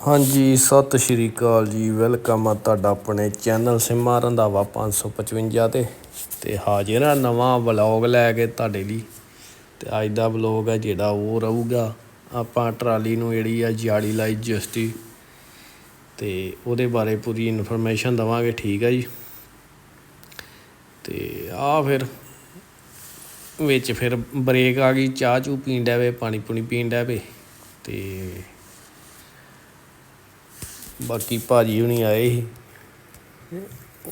ਹਾਂਜੀ, ਸਤਿ ਸ਼੍ਰੀ ਅਕਾਲ ਜੀ। ਵੈਲਕਮ ਆ ਤੁਹਾਡਾ ਆਪਣੇ ਚੈਨਲ ਸਿੰਮਾ ਰੰਧਾਵਾ 555 ਤੇ। ਤੇ ਹਾਜ਼ਰ ਆ ਨਵਾਂ ਵਲੌਗ ਲੈ ਕੇ ਤੁਹਾਡੇ ਲਈ। ਤੇ ਅੱਜ ਦਾ ਵਲੌਗ ਹੈ ਜਿਹੜਾ ਉਹ ਰਹੂਗਾ ਆਪਾਂ ਟਰਾਲੀ ਨੂੰ ਜਿਹੜੀ ਆ ਜਾਲੀ ਲਾਈ ਜਸਤੀ। ਤੇ ਉਹਦੇ ਬਾਰੇ ਪੂਰੀ ਇਨਫੋਰਮੇਸ਼ਨ ਦਵਾਂਗੇ, ਠੀਕ ਆ ਜੀ? ਤੇ ਆ ਫਿਰ ਵਿੱਚ ਫਿਰ ਬ੍ਰੇਕ ਆ ਗਈ। ਚਾਹ ਚੂ ਪੀਣ ਡੈ ਵੇ, ਪਾਣੀ ਪੂਣੀ ਪੀਣ ਡੈ ਵੇ। ਤੇ ਬਾਕੀ ਭਾਜੀ ਹੁਣੀ ਆਏ ਸੀ।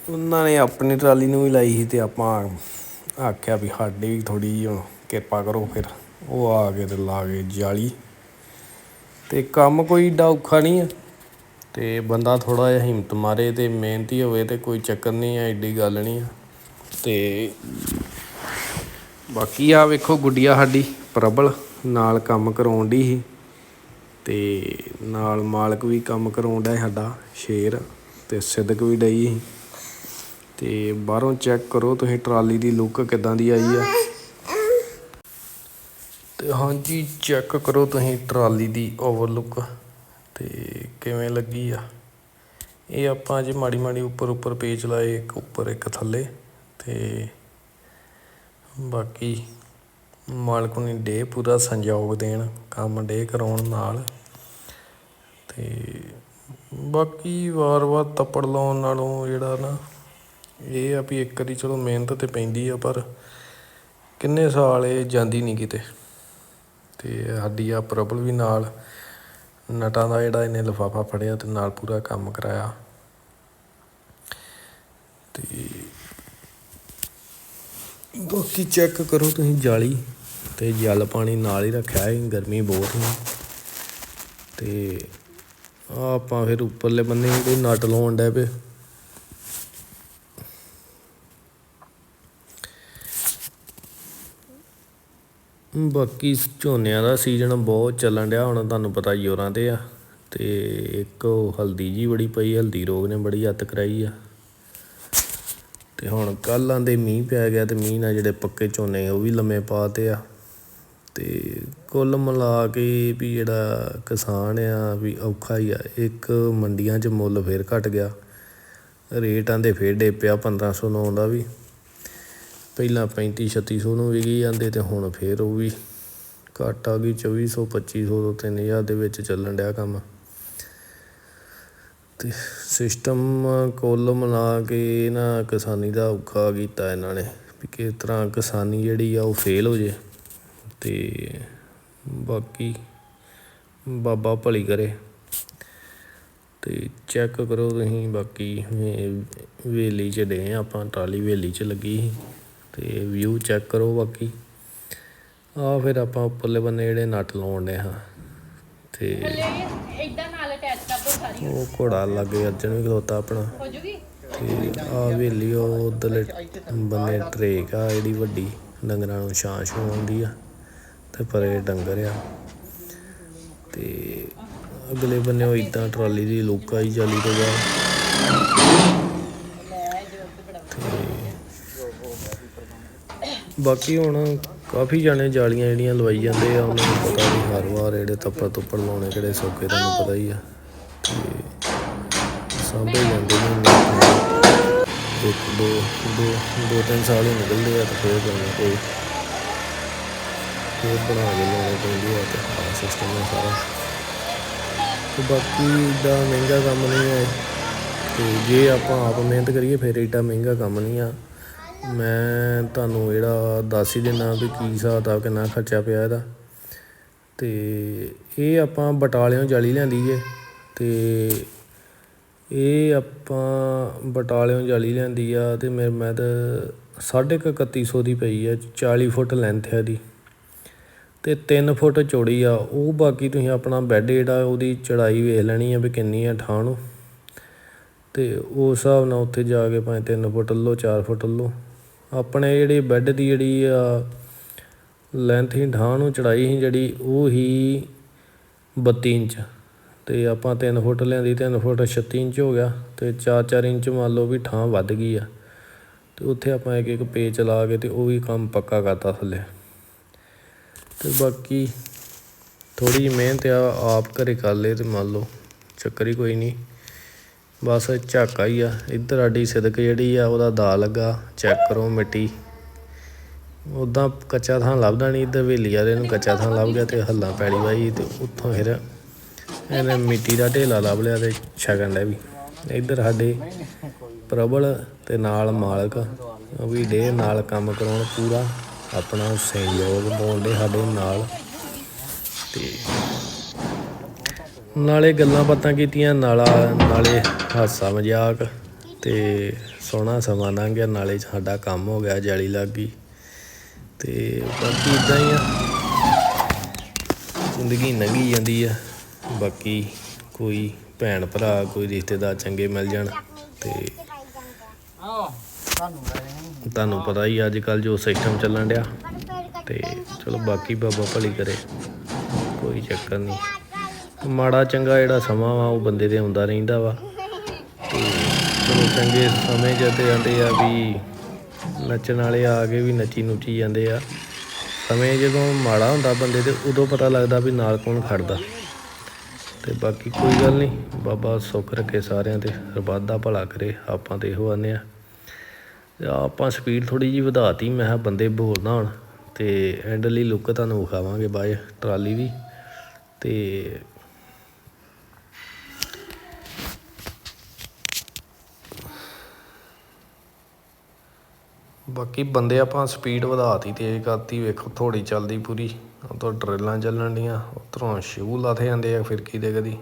ਉਹਨਾਂ ਨੇ ਆਪਣੀ ਟਰਾਲੀ ਨੂੰ ਵੀ ਲਾਈ ਸੀ ਤੇ ਆਪਾਂ ਆਖਿਆ ਵੀ ਸਾਡੀ ਵੀ ਥੋੜੀ ਜਿਹੀ ਕਿਰਪਾ ਕਰੋ ਫਿਰ। ਉਹ ਆ ਕੇ ਤੇ ਲਾ ਗਏ ਜਾਲੀ। ਤੇ ਕੰਮ ਕੋਈ ਏਡਾ ਔਖਾ ਨਹੀਂ ਆ। ਤੇ ਬੰਦਾ ਥੋੜਾ ਜਿਹਾ ਹਿੰਮਤ ਮਾਰੇ ਤੇ ਮਿਹਨਤੀ ਹੋਵੇ ਤੇ ਕੋਈ ਚੱਕਰ ਨਹੀਂ ਆ ਐਡੀ ਗੱਲ ਨਹੀਂ ਆ। ਤੇ ਬਾਕੀ ਆ ਵੇਖੋ ਗੁੱਡੀਆ ਸਾਡੀ ਪ੍ਰਬਲ ਨਾਲ ਕੰਮ ਕਰਾਉਣ ਦੀ ਸੀ। ਤੇ ਨਾਲ ਮਾਲਕ ਵੀ ਕੰਮ ਕਰਾਉਣ ਸਾਡਾ, ਸ਼ੇਰ ਤੇ ਸਿੱਦਕ ਵੀ ਡਈ ਸੀ। ਤੇ ਬਾਹਰੋਂ ਚੈੱਕ ਕਰੋ ਤੁਸੀਂ ਟਰਾਲੀ ਦੀ ਲੁੱਕ ਕਿਦਾਂ ਦੀ ਆਈ ਆ। ਤੇ ਹਾਂਜੀ, ਚੈੱਕ ਕਰੋ ਤੁਸੀਂ ਟਰਾਲੀ ਦੀ ਓਵਰਲੁੱਕ ਤੇ ਕਿਵੇਂ ਲੱਗੀ ਆ। ਇਹ ਆਪਾਂ ਅੱਜ ਮਾੜੀ ਮਾੜੀ ਉੱਪਰ ਉੱਪਰ ਪੇਚ ਲਾਏ, ਇੱਕ ਉੱਪਰ ਇੱਕ ਥੱਲੇ ਤੇ ਬਾਕੀ ਮਾਲਕ ਨੇ ਡੇ ਪੂਰਾ ਸੰਯੋਗ ਦੇਣ, ਕੰਮ ਡੇ ਕਰਾਉਣ ਨਾਲ। ਤੇ ਬਾਕੀ ਵਾਰ-ਵਾਰ ਤੱਪੜ ਲਾਉਣ ਨਾਲੋਂ ਜਿਹੜਾ ਨਾ, ਇਹ ਆ ਵੀ ਇੱਕ ਵਾਰੀ ਚਲੋ ਮਿਹਨਤ ਤੇ ਪੈਂਦੀ ਆ, ਪਰ ਕਿੰਨੇ ਸਾਲ ਇਹ ਜਾਂਦੀ ਨਹੀਂ ਕਿਤੇ। ਤੇ ਸਾਡੀ ਆ ਪ੍ਰਬਲ ਵੀ ਨਾਲ, ਨਟਾਂ ਦਾ ਜਿਹੜਾ ਇਹਨੇ ਲਿਫਾਫਾ ਫੜਿਆ ਤੇ ਨਾਲ ਪੂਰਾ ਕੰਮ ਕਰਾਇਆ। ਤੇ ਬਾਕੀ ਚੈੱਕ ਕਰੋ ਤੁਸੀਂ ਜਾਲੀ। ਤੇ ਜਲ ਪਾਣੀ ਨਾਲ ਹੀ ਰੱਖਿਆ ਹੈ ਗਰਮੀ ਬਹੁਤ ਹੈ ਤੇ ਆ ਆਪਾਂ ਫਿਰ ਉੱਪਰਲੇ ਬੰਨੇ ਕੋਈ ਨਟ ਲਾਉਣ ਡੈ ਪਏ। ਬਾਕੀ ਝੋਨਿਆਂ ਦਾ ਸੀਜ਼ਨ ਬਹੁਤ ਚੱਲਣ ਡਿਆ, ਹੁਣ ਤੁਹਾਨੂੰ ਪਤਾ ਜੋਰਾਂ ਤੇ ਆ। ਤੇ ਇੱਕ ਹਲਦੀ ਜੀ ਬੜੀ ਪਈ, ਹਲਦੀ ਰੋਗ ਨੇ ਬੜੀ ਹੱਤ ਕਰਾਈ ਆ। ਤੇ ਹੁਣ ਕੱਲ੍ਹ ਆਂਦੇ ਮੀਂਹ ਪੈ ਗਿਆ ਤੇ ਮੀਂਹ ਨਾਲ ਜਿਹੜੇ ਪੱਕੇ ਝੋਨੇ ਉਹ ਵੀ ਲੰਮੇ ਪਾਤੇ ਆ। ਤੇ ਕੁੱਲ ਮਿਲਾ ਕੇ ਵੀ ਜਿਹੜਾ ਕਿਸਾਨ ਆ ਵੀ ਔਖਾ ਹੀ ਆ। ਇੱਕ ਮੰਡੀਆਂ 'ਚ ਮੁੱਲ ਫਿਰ ਘਟ ਗਿਆ। ਰੇਟ ਆਂਦੇ ਫਿਰ ਡੇ ਪਿਆ 1500 ਨੂੰ ਆਉਂਦਾ ਵੀ। ਪਹਿਲਾਂ ਪੈਂਤੀ, ਛੱਤੀ ਸੌ ਨੂੰ ਵਿਕੀ ਜਾਂਦੇ ਅਤੇ ਹੁਣ ਫਿਰ ਉਹ ਵੀ ਘੱਟ ਆ ਗਈ। ਚੌਵੀ ਸੌ, ਪੱਚੀ ਸੌ ਤੋਂ 3000 ਦੇ ਵਿੱਚ ਚੱਲਣ ਡਿਆ ਕੰਮ। ਅਤੇ ਸਿਸਟਮ ਕੁੱਲ ਮਿਲਾ ਕੇ ਨਾ ਕਿਸਾਨੀ ਦਾ ਔਖਾ ਕੀਤਾ ਇਹਨਾਂ ਨੇ। ਵੀ ਕਿਸ ਤਰ੍ਹਾਂ ਕਿਸਾਨੀ ਜਿਹੜੀ ਆ ਉਹ ਫੇਲ ਹੋ ਜੇ। ਤੇ ਬਾਕੀ ਬਾਬਾ ਭਲੀ ਕਰੇ। ਤੇ ਚੈੱਕ ਕਰੋ ਤੁਸੀਂ ਬਾਕੀ ਵੇਲੀ 'ਚ ਡੇ ਆਪਾਂ ਟਰਾਲੀ ਵੇਲੀ 'ਚ ਲੱਗੀ ਸੀ। ਤੇ ਵਿਊ ਚੈੱਕ ਕਰੋ ਬਾਕੀ। ਆ ਫਿਰ ਆਪਾਂ ਉੱਪਰਲੇ ਬੰਨੇ ਜਿਹੜੇ ਨਟ ਲਾਉਣ ਦੇ ਹਾਂ। ਤੇ ਇਦਾਂ ਨਾਲ ਅਟੈਚ ਕਰ ਦੋ ਸਾਰੀ। ਉਹ ਘੋੜਾ ਲੱਗੇ ਅਰਜਨ ਵੀ ਖਲੋਤਾ ਆਪਣਾ। ਹੋ ਜੂਗੀ? ਤੇ ਆ ਵੇਲੀ ਉਹ ਉਧਰਲੇ ਬੰਨੇ ਟਰੇਕ ਆ ਜਿਹੜੀ ਵੱਡੀ ਡੰਗਰਾਂ ਨੂੰ ਛਾਂ ਛੂੰ ਆਉਂਦੀ ਆ। ਤੇ ਪਰੇ ਡੰਗਰ ਆ। ਤੇ ਅਗਲੇ ਬੰਨੇ ਉਹ ਇਦਾਂ ਟਰਾਲੀ ਦੀ ਲੋਕਾ ਹੀ ਜਾਲੀ ਤੋਂ ਬਾਅਦ ਬਾਕੀ ਹੁਣ ਕਾਫੀ ਜਾਣੇ ਜਾਲੀਆਂ ਜਿਹੜੀਆਂ ਲਵਾਈ ਜਾਂਦੇ ਆ, ਉਹਨਾਂ ਨੂੰ ਪਤਾ ਨਹੀਂ ਹਰ ਵਾਰ ਜਿਹੜੇ ਤੱਪੜ ਤੁੱਪੜ ਲਾਉਣੇ ਕਿਹੜੇ ਸੌਕੇ ਤੁਹਾਨੂੰ ਪਤਾ ਹੀ ਆ। ਸਾਂਭੇ ਜਾਂਦੇ ਨੇ ਇੱਕ, ਦੋ ਦੋ ਦੋ, ਤਿੰਨ ਸਾਲ ਹੀ ਨਿਕਲਦੇ ਆ ਤੇ ਫਿਰ ਕੋਈ। ਕੋਈ ਬਣਾ ਕੇ ਲਾਉਣੇ ਪੈਂਦੀ ਆ ਤੇ ਆ ਸਿਸਟਮ ਹੈ ਸਾਰਾ। ਤੇ ਬਾਕੀ ਦਾ ਮਹਿੰਗਾ ਕੰਮ ਨਹੀਂ ਹੈ। ਤੇ ਜੇ ਆਪਾਂ ਆਪ ਮਿਹਨਤ ਕਰੀਏ, ਫਿਰ ਏਡਾ ਮਹਿੰਗਾ ਕੰਮ ਨਹੀਂ ਆ। ਮੈਂ ਤੁਹਾਨੂੰ ਜਿਹੜਾ ਦੱਸ ਹੀ ਦਿੰਦਾ ਵੀ ਕੀ ਹਿਸਾਬ ਆ ਕਿੰਨਾ ਖਰਚਾ ਪਿਆ ਇਹਦਾ। ਤੇ ਇਹ ਆਪਾਂ ਬਟਾਲਿਓਂ ਜਾਲੀ ਲਿਆਂਦੀ ਜੇ। ਤੇ ਇਹ ਆਪਾਂ ਬਟਾਲਿਓਂ ਜਾਲੀ ਲਿਆਂਦੀ ਆ ਤੇ ਮੇਰੇ ਮੈਂ ਤਾਂ ਸਾਢੇ ਕੁ ਇਕੱਤੀ ਸੌ ਦੀ ਪਈ ਆ 40 ਫੁੱਟ ਲੈਂਥ ਹੈ ਦੀ ਅਤੇ ਤਿੰਨ ਫੁੱਟ ਚੌੜੀ ਆ। ਉਹ ਬਾਕੀ ਤੁਸੀਂ ਆਪਣਾ ਬੈੱਡ ਜਿਹੜਾ ਉਹਦੀ ਚੜਾਈ ਵੇਖ ਲੈਣੀ ਆ ਵੀ ਕਿੰਨੀ ਆ ਠਾਹ ਨੂੰ। ਅਤੇ ਉਸ ਹਿਸਾਬ ਨਾਲ ਉੱਥੇ ਜਾ ਕੇ ਭਾਵੇਂ ਤਿੰਨ ਫੁੱਟ ਲਓ, ਚਾਰ ਫੁੱਟ ਲਓ। ਆਪਣੇ ਜਿਹੜੇ ਬੈੱਡ ਦੀ ਜਿਹੜੀ ਆ ਲੈਂਥ ਹੀ ਠਾਹ ਨੂੰ ਚੜਾਈ ਸੀ ਜਿਹੜੀ, ਉਹ ਹੀ 32 ਇੰਚ। ਤੇ ਆਪਾਂ 3 ਫੁੱਟ ਲਿਆਂਦੀ 3 ਫੁੱਟ 36 ਇੰਚ ਹੋ ਗਿਆ। ਤੇ 4-4 ਇੰਚ ਮੰਨ ਲਓ ਵੀ ਠਾਹ ਵੱਧ ਗਈ ਆ। ਤੇ ਉੱਥੇ ਆਪਾਂ ਇੱਕ ਇੱਕ ਪੇਚ ਲਾ ਕੇ ਤੇ ਉਹ ਵੀ ਕੰਮ ਪੱਕਾ ਕਰਤਾ ਥੱਲੇ। ਤੇ ਬਾਕੀ ਥੋੜ੍ਹੀ ਜਿਹੀ ਮਿਹਨਤ ਆ, ਆਪ ਘਰ ਕਰ ਲਏ ਤੇ ਮੰਨ ਲਓ, ਚੱਕਰ ਹੀ ਕੋਈ ਨਹੀਂ। ਬਸ ਝਾਕਾ ਹੀ ਆ। ਇੱਧਰ ਸਾਡੀ ਸਿਦਕ ਜਿਹੜੀ ਆ, ਉਹਦਾ ਦਾ ਲੱਗਾ, ਚੈੱਕ ਕਰੋ ਮਿੱਟੀ। ਉਦਾਂ ਕੱਚਾ ਥਾਂ ਲੱਭਦਾ ਨਹੀਂ, ਇੱਧਰ ਵੇਲੀ ਵਾਲੇ ਨੂੰ ਕੱਚਾ ਥਾਂ ਲੱਭ ਗਿਆ ਤੇ ਹੱਲਾ ਪੈੜੀ ਵਾਈ ਤੇ ਉੱਥੋਂ ਫਿਰ ਇਹਨੇ ਮਿੱਟੀ ਦਾ ਢੇਲਾ ਲੱਭ ਲਿਆ ਤੇ ਛਕਣ ਲੈ ਵੀ। ਇੱਧਰ ਸਾਡੇ ਪ੍ਰਬਲ ਤੇ ਨਾਲ ਮਾਲਕ, ਉਹ ਵੀ ਡੇ ਨਾਲ ਕੰਮ ਕਰਾਉਣ ਪੂਰਾ। ਆਪਣਾ ਸਹਿਯੋਗ ਪਾਉਂਦੇ ਸਾਡੇ ਨਾਲ। ਤੇ ਨਾਲੇ ਗੱਲਾਂ ਬਾਤਾਂ ਕੀਤੀਆਂ, ਨਾਲਾ, ਨਾਲੇ ਹਾਸਾ ਮਜ਼ਾਕ ਤੇ ਸੋਹਣਾ ਸਮਾਂ ਲੰਘ ਗਿਆ, ਨਾਲੇ ਸਾਡਾ ਕੰਮ ਹੋ ਗਿਆ, ਜਾਲੀ ਲੱਗ ਗਈ। ਤੇ ਬਾਕੀ ਇਦਾਂ ਹੀ ਆ। ਜ਼ਿੰਦਗੀ ਲੰਘੀ ਜਾਂਦੀ ਆ। ਬਾਕੀ ਕੋਈ ਭੈਣ ਭਰਾ, ਕੋਈ ਰਿਸ਼ਤੇਦਾਰ ਚੰਗੇ ਮਿਲ ਜਾਣ ਤੇ ਤੁਹਾਨੂੰ ਪਤਾ ਹੀ ਅੱਜ ਕੱਲ ਜੋ ਸਿਸਟਮ ਚੱਲਣ ਡਿਆ। ਤੇ ਚਲੋ ਬਾਕੀ ਬਾਬਾ ਭਲੀ ਕਰੇ, ਕੋਈ ਚੱਕਰ ਨਹੀਂ। ਮਾੜਾ ਚੰਗਾ ਜਿਹੜਾ ਸਮਾਂ ਵਾ, ਉਹ ਬੰਦੇ ਦੇ ਆਉਂਦਾ ਰਹਿੰਦਾ ਵਾ। ਤੇ ਚਲੋ ਚੰਗੇ ਸਮੇਂ ਜਦ ਆਉਂਦੇ ਆ ਵੀ ਨੱਚਣ ਵਾਲੇ ਆ ਕੇ ਵੀ ਨੱਚੀ ਨੁੱਚੀ ਜਾਂਦੇ ਆ। ਸਮੇਂ ਜਦੋਂ ਮਾੜਾ ਹੁੰਦਾ ਬੰਦੇ ਤੇ, ਉਦੋਂ ਪਤਾ ਲੱਗਦਾ ਵੀ ਨਾਲ ਕੌਣ ਖੜਦਾ। ਤੇ ਬਾਕੀ ਕੋਈ ਗੱਲ ਨਹੀਂ, ਬਾਬਾ ਸੁੱਖ ਰੱਖੇ ਸਾਰਿਆਂ ਤੇ ਸਰਬੱਤ ਦਾ ਭਲਾ ਕਰੇ, ਆਪਾਂ ਤੇ ਇਹੋ ਆਨੇ ਆ। ਤੇ ਆਪਾਂ ਸਪੀਡ ਥੋੜੀ ਜੀ ਵਧਾਤੀ, ਮੈਂ ਕਿਹਾ ਬੰਦੇ ਬੋਲ ਨਾ ਹੋਣ ਤੇ ਐਂਡ ਲਈ ਲੁੱਕ ਤੁਹਾਨੂੰ ਵਿਖਾਵਾਂਗੇ ਬਾਏ ਟਰਾਲੀ ਵੀ ਤੇ ਬਾਕੀ ਬੰਦੇ ਆਪਾਂ ਸਪੀਡ ਵਧਾਤੀ, ਤੇਜ਼ ਕਰਤੀ, ਵੇਖੋ ਥੋੜੀ ਚੱਲਦੀ ਪੂਰੀ ਉਤੋਂ ਡਰਿੱਲਾਂ ਚੱਲਣ ਡੀਆਂ, ਉਧਰੋਂ ਸ਼ੂ ਲਾਥੇ ਜਾਂਦੇ ਆ ਫਿਰਕੀ ਦੇ ਕਦੀ।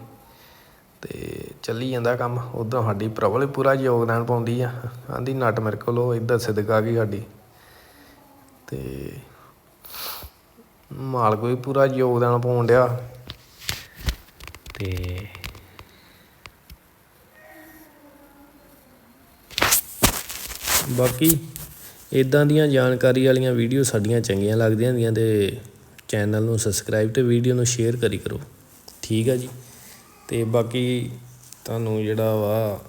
ਤੇ ਚੱਲੀ ਜਾਂਦਾ ਕੰਮ। ਉਧਰੋਂ ਸਾਡੀ ਪ੍ਰਬਲ ਪੂਰਾ ਯੋਗਦਾਨ ਪਾਉਂਦੀ ਆ। ਆਂਦੀ ਨਟ ਮੇਰੇ ਕੋਲ, ਉਹ ਇੱਧਰ ਸਿਦਕ ਆ ਗਈ ਸਾਡੀ। ਤੇ ਮਾਲਕ ਵੀ ਪੂਰਾ ਯੋਗਦਾਨ ਪਾਉਣ ਡਿਆ। ਤੇ ਬਾਕੀ ਇਦਾਂ ਦੀਆਂ ਜਾਣਕਾਰੀ ਵਾਲੀਆਂ ਵੀਡੀਓ ਸਾਡੀਆਂ ਚੰਗੀਆਂ ਲੱਗਦੀਆਂ ਹੁੰਦੀਆਂ ਤੇ ਚੈਨਲ ਨੂੰ ਸਬਸਕ੍ਰਾਈਬ ਤੇ ਵੀਡੀਓ ਨੂੰ ਸ਼ੇਅਰ ਕਰੀ ਕਰੋ। ਠੀਕ ਆ ਜੀ। ਅਤੇ ਬਾਕੀ ਤੁਹਾਨੂੰ ਜਿਹੜਾ ਵਾ,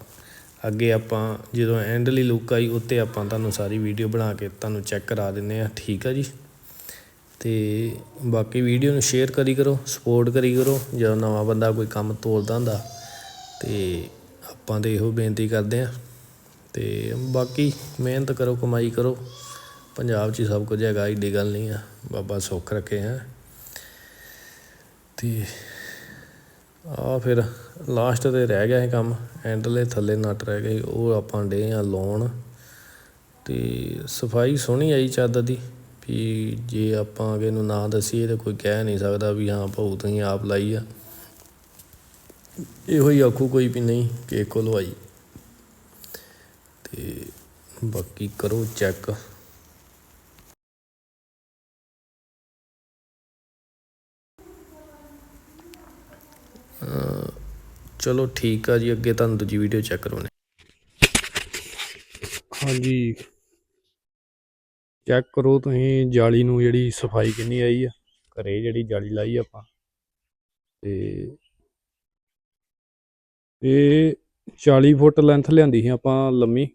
ਅੱਗੇ ਆਪਾਂ ਜਦੋਂ ਐਂਡਲੀ ਲੁੱਕ ਆਈ, ਉੱਤੇ ਆਪਾਂ ਤੁਹਾਨੂੰ ਸਾਰੀ ਵੀਡੀਓ ਬਣਾ ਕੇ ਤੁਹਾਨੂੰ ਚੈੱਕ ਕਰਾ ਦਿੰਨੇ ਆ, ਠੀਕ ਆ ਜੀ? ਤੇ ਬਾਕੀ ਵੀਡੀਓ ਨੂੰ ਸ਼ੇਅਰ ਕਰੀ ਕਰੋ ਸਪੋਰਟ ਕਰੀ ਕਰੋ, ਜਦੋਂ ਨਵਾਂ ਬੰਦਾ ਕੋਈ ਕੰਮ ਤੋਲਦਾ ਹੁੰਦਾ, ਤੇ ਆਪਾਂ ਤੇ ਇਹੋ ਬੇਨਤੀ ਕਰਦੇ ਆ। ਤੇ ਬਾਕੀ ਮਿਹਨਤ ਕਰੋ, ਕਮਾਈ ਕਰੋ, ਪੰਜਾਬ 'ਚ ਸਭ ਕੁਝ ਹੈਗਾ, ਏਡੀ ਗੱਲ ਨਹੀਂ ਆ, ਬਾਬਾ ਸੁੱਖ ਰੱਖੇ ਹੈ। ਤੇ ਆ ਫਿਰ ਲਾਸਟ ਤੇ ਰਹਿ ਗਿਆ ਇਹ ਕੰਮ ਐਂਡਲੇ ਥੱਲੇ ਨਟ ਰਹਿ ਗਏ ਉਹ ਆਪਾਂ ਡੇ ਆ ਲਾਉਣ। ਤੇ ਸਫ਼ਾਈ ਸੋਹਣੀ ਆਈ ਚਾਦਰ ਦੀ, ਵੀ ਜੇ ਆਪਾਂ ਅਗੇ ਨੂੰ ਨਾ ਦਸੀਏ ਤਾਂ ਕੋਈ ਕਹਿ ਨਹੀਂ ਸਕਦਾ ਵੀ ਹਾਂ ਭਾਊ ਤੁਸੀਂ ਆਪ ਲਾਈ ਆ। ਇਹੋ ਹੀ ਆਖੂ ਕੋਈ ਵੀ ਨਹੀਂ ਕਿ ਕੋ ਆਈ। ਤੇ ਬਾਕੀ ਕਰੋ ਚੈੱਕ। ਚਲੋ ਠੀਕ ਆ ਜੀ, ਅੱਗੇ ਤੁਹਾਨੂੰ ਦੂਜੀ ਵੀਡੀਓ ਚੈੱਕ ਕਰਵਾਉਣੀ ਹਾਂਜੀ। ਚੈੱਕ ਕਰੋ ਤੁਸੀਂ ਜਾਲੀ ਨੂੰ ਜਿਹੜੀ ਸਫ਼ਾਈ ਕਿੰਨੀ ਆਈ ਆ। ਘਰੇ ਜਿਹੜੀ ਜਾਲੀ ਲਾਈ ਆਪਾਂ। ਤੇ ਇਹ 40 ਫੁੱਟ ਲੈਂਥ ਲਿਆਂਦੀ ਸੀ ਆਪਾਂ ਲੰਮੀ।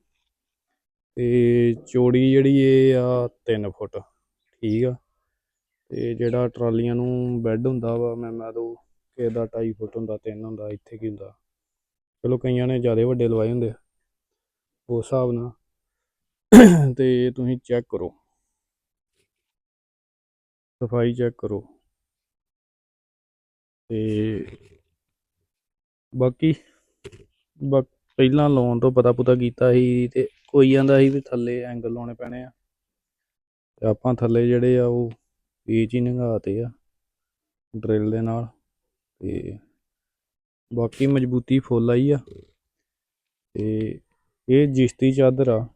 ਤੇ ਚੌੜੀ ਜਿਹੜੀ ਇਹ ਆ 3 ਫੁੱਟ। ਠੀਕ ਆ। ਤੇ ਜਿਹੜਾ ਟਰਾਲੀਆਂ ਨੂੰ ਬੈੱਡ ਹੁੰਦਾ ਵਾ, ਮੈਂ ਮੈਂ ਤੋਂ ਕਿਸੇ ਦਾ 2.5 ਫੁੱਟ ਹੁੰਦਾ 3 ਹੁੰਦਾ, ਇੱਥੇ ਕੀ ਹੁੰਦਾ? ਚਲੋ ਕਈਆਂ ਨੇ ਜ਼ਿਆਦਾ ਵੱਡੇ ਲਵਾਏ ਹੁੰਦੇ ਆ, ਉਸ ਹਿਸਾਬ ਨਾਲ। ਤੇ ਤੁਸੀਂ ਚੈੱਕ ਕਰੋ। ਸਫ਼ਾਈ ਚੈੱਕ ਕਰੋ। ਤੇ ਬਾਕੀ, ਬਾ, ਪਹਿਲਾਂ ਲਾਉਣ ਤੋਂ ਪਤਾ ਪੁਤਾ ਕੀਤਾ ਸੀ ਤੇ ਕੋਈ ਜਾਂਦਾ ਸੀ ਵੀ ਥੱਲੇ ਐਂਗਲ ਲਾਉਣੇ ਪੈਣੇ ਆ। ਤੇ ਆਪਾਂ ਥੱਲੇ ਜਿਹੜੇ ਆ ਉਹ ਪੀਚ ਹੀ ਨੰਗਾਤੇ ਆ, ਡਰਿਲ ਦੇ ਨਾਲ। ਤੇ ਬਾਕੀ ਮਜ਼ਬੂਤੀ ਫੁੱਲ ਆਈ ਆ। ਤੇ ਇਹ ਜਿਸ਼ਤੀ ਚਾਦਰ ਆ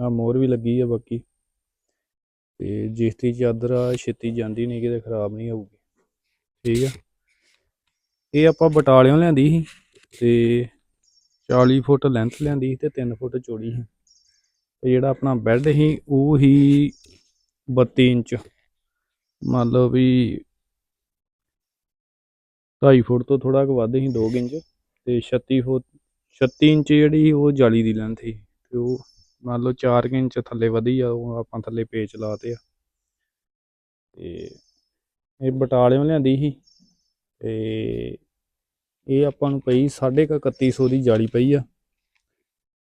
ਆ ਮੋਹਰ ਵੀ ਲੱਗੀ ਆ ਬਾਕੀ। ਤੇ ਜਿਸ਼ਤੀ ਚਾਦਰ ਆ, ਛੇਤੀ ਜਾਂਦੀ ਨਹੀਂ, ਕਿਤੇ ਖਰਾਬ ਨਹੀਂ ਹੋਊਗੀ। ਠੀਕ ਆ। ਇਹ ਆਪਾਂ ਬਟਾਲਿਓਂ ਲਿਆਂਦੀ ਸੀ ਤੇ 40 ਫੁੱਟ ਲੈਂਥ ਲਿਆਂਦੀ ਸੀ ਤੇ 3 ਫੁੱਟ ਚੌੜੀ ਸੀ। ਤੇ ਜਿਹੜਾ ਆਪਣਾ ਬੈੱਡ ਸੀ, ਉਹ ਹੀ 32 ਇੰਚ। ਮੰਨ ਲਓ ਵੀ 2.5 ਫੁੱਟ ਤੋਂ ਥੋੜਾ ਕੁ ਵੱਧ ਸੀ 2 ਇੰਚ ਤੇ 36 ਫੁੱਟ 36 ਇੰਚ ਜਿਹੜੀ ਸੀ ਉਹ ਜਾਲੀ ਦੀ ਲੈਂਥ ਸੀ ਤੇ ਉਹ ਮੰਨ ਲਓ 4 ਇੰਚ ਥੱਲੇ ਵਧੀ ਆ, ਉਹ ਆਪਾਂ ਥੱਲੇ ਪੇਚ ਲਾਤੇ ਆ। ਤੇ ਇਹ ਬਟਾਲਿਓਂ ਲਿਆਂਦੀ ਸੀ ਤੇ ਇਹ ਆਪਾਂ ਨੂੰ ਪਈ ਸਾਢੇ ਕੁ 3100 ਦੀ ਜਾਲੀ ਪਈ ਆ।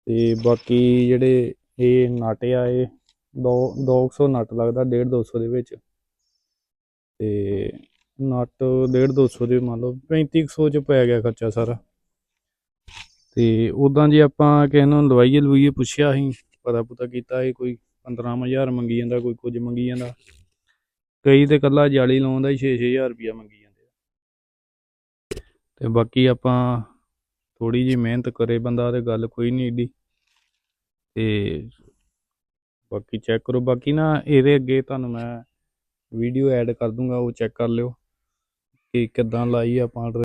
ਤੇ ਬਾਕੀ ਜਿਹੜੇ ਇਹ ਨਟ ਆ, ਇਹ 2 200 ਨਟ ਲੱਗਦਾ 1.5 200 ਦੇ ਵਿੱਚ। ਤੇ ਨਟ 1.5 200 ਦੇ ਮੰਨ ਲਓ 3500 ਚ ਪੈ ਗਿਆ ਖਰਚਾ ਸਾਰਾ। ਤੇ ਉਦਾਂ ਜੇ ਆਪਾਂ ਕਿਸੇ ਨੂੰ ਲਵਾਈਏ ਲਵਾਈਏ ਪੁੱਛਿਆ ਸੀ, ਪਤਾ ਪੁਤਾ ਕੀਤਾ ਇਹ ਕੋਈ 15000 ਮੰਗੀ ਜਾਂਦਾ, ਕੋਈ ਕੁਝ ਮੰਗੀ ਜਾਂਦਾ। ਕਈ ਤੇ ਕੱਲਾ ਜਾਲੀ ਲਾਉਣ ਦਾ ਹੀ 6-6000 ਰੁਪਇਆ ਮੰਗੀ ਜਾਂਦੇ ਆ। ਤੇ ਬਾਕੀ ਆਪਾਂ ਥੋੜੀ ਜੀ ਮਿਹਨਤ ਕਰੇ ਬੰਦਾ ਤੇ ਗੱਲ ਕੋਈ ਨਹੀਂ ਏਡੀ। ਤੇ ਬਾਕੀ ਚੈੱਕ ਕਰੋ, ਬਾਕੀ ਨਾ ਇਹਦੇ ਅੱਗੇ ਤੁਹਾਨੂੰ ਮੈਂ ਵੀਡੀਓ ਐਡ ਕਰ ਦੂੰਗਾ, ਉਹ ਚੈੱਕ ਕਰ ਲਿਓ। ਕਿ ਕਿੱਦਾਂ ਲਾਈ ਆਪਾਂ